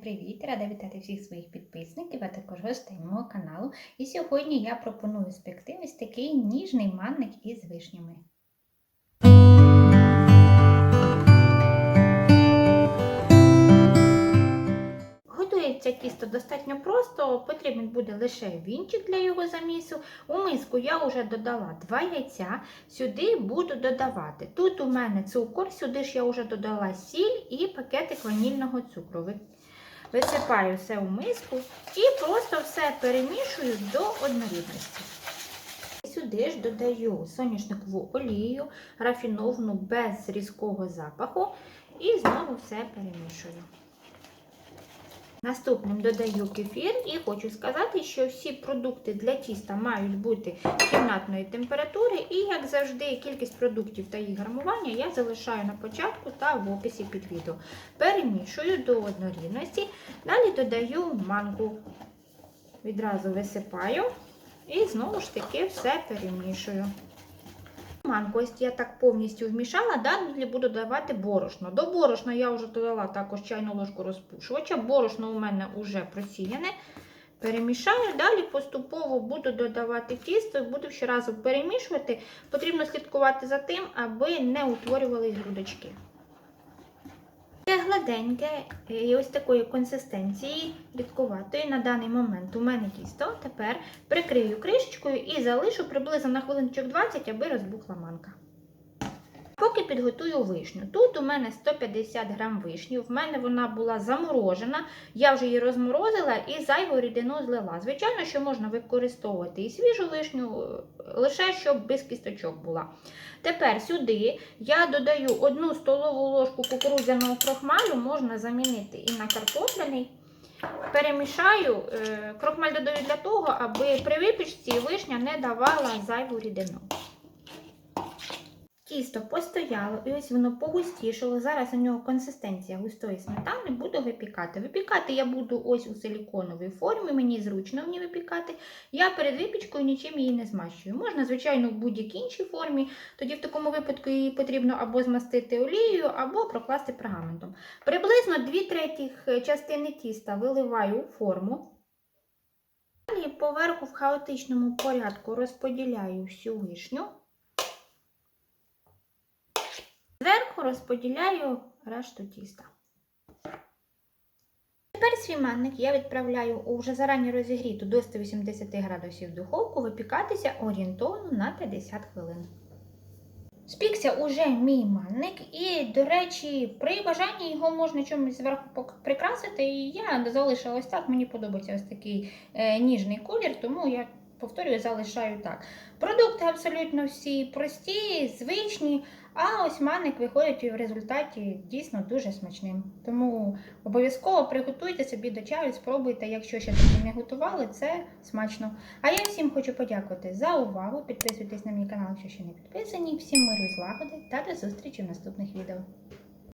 привіт! Рада вітати всіх своїх підписників, а також гостей мого каналу. І сьогодні я пропоную спекти ось такий ніжний манник із вишнями. Готується тісто достатньо просто, потрібен буде лише вінчик для його замісу. У миску я вже додала 2 яйця, сюди буду додавати. Тут у мене цукор, сюди ж я вже додала сіль і пакетик ванільного цукру. Ви- Висипаю все у миску і просто все перемішую до однорідності. Сюди ж додаю соняшникову олію, рафіновану без різкого запаху, і знову все перемішую. Наступним додаю кефір і хочу сказати, що всі продукти для тіста мають бути кімнатної температури, і, як завжди, кількість продуктів та їх грамування я залишаю на початку та в описі під відео. Перемішую до однорідності, далі додаю манку, відразу висипаю і знову ж таки все перемішую. Манку ось я так повністю вмішала, далі буду давати борошно. До борошна я вже додала також чайну ложку розпушувача. Борошно у мене вже просіяне. Перемішаю, далі поступово буду додавати тісто буду ще разом перемішувати. Потрібно слідкувати за тим, аби не утворювались грудочки. Це гладеньке і ось такої консистенції рідкуватої на даний момент у мене тісто. Тепер прикрию кришечкою і залишу приблизно на хвилиночок 20, аби розбухла манка. Поки підготую вишню. Тут у мене 150 грам вишні, в мене вона була заморожена, я вже її розморозила і зайву рідину злила. Звичайно, що можна використовувати і свіжу вишню, лише щоб без кісточок була. Тепер сюди я додаю 1 столову ложку кукурудзяного крохмалю, можна замінити і на картопляний. Перемішаю, е, крохмаль додаю для того, аби при випічці вишня не давала зайву рідину. Тісто постояло і ось воно погустішало. Зараз у нього консистенція густої сметани, буду випікати. Випікати я буду ось у силіконовій формі, мені зручно в ній випікати. Я перед випічкою нічим її не змащую. Можна, звичайно, в будь-якій іншій формі. Тоді в такому випадку її потрібно або змастити олією, або прокласти пергаментом. Приблизно 2 третіх частини тіста виливаю у форму. Далі поверху в хаотичному порядку розподіляю всю вишню. Зверху розподіляю решту тіста. Тепер свій манник я відправляю у вже зарані розігріту до 180 градусів духовку випікатися орієнтовно на 50 хвилин. Спікся уже мій манник, і, до речі, при бажанні його можна чимось зверху прикрасити. І я залишила ось так. Мені подобається ось такий е, ніжний колір, тому я повторюю, залишаю так. Продукти абсолютно всі прості, звичні, а ось манник виходить і в результаті дійсно дуже смачним. Тому обов'язково приготуйте собі до чаю, спробуйте, якщо ще таки не готували, це смачно. А я всім хочу подякувати за увагу. Підписуйтесь на мій канал, якщо ще не підписані. Всім миру і злагоди та до зустрічі в наступних відео.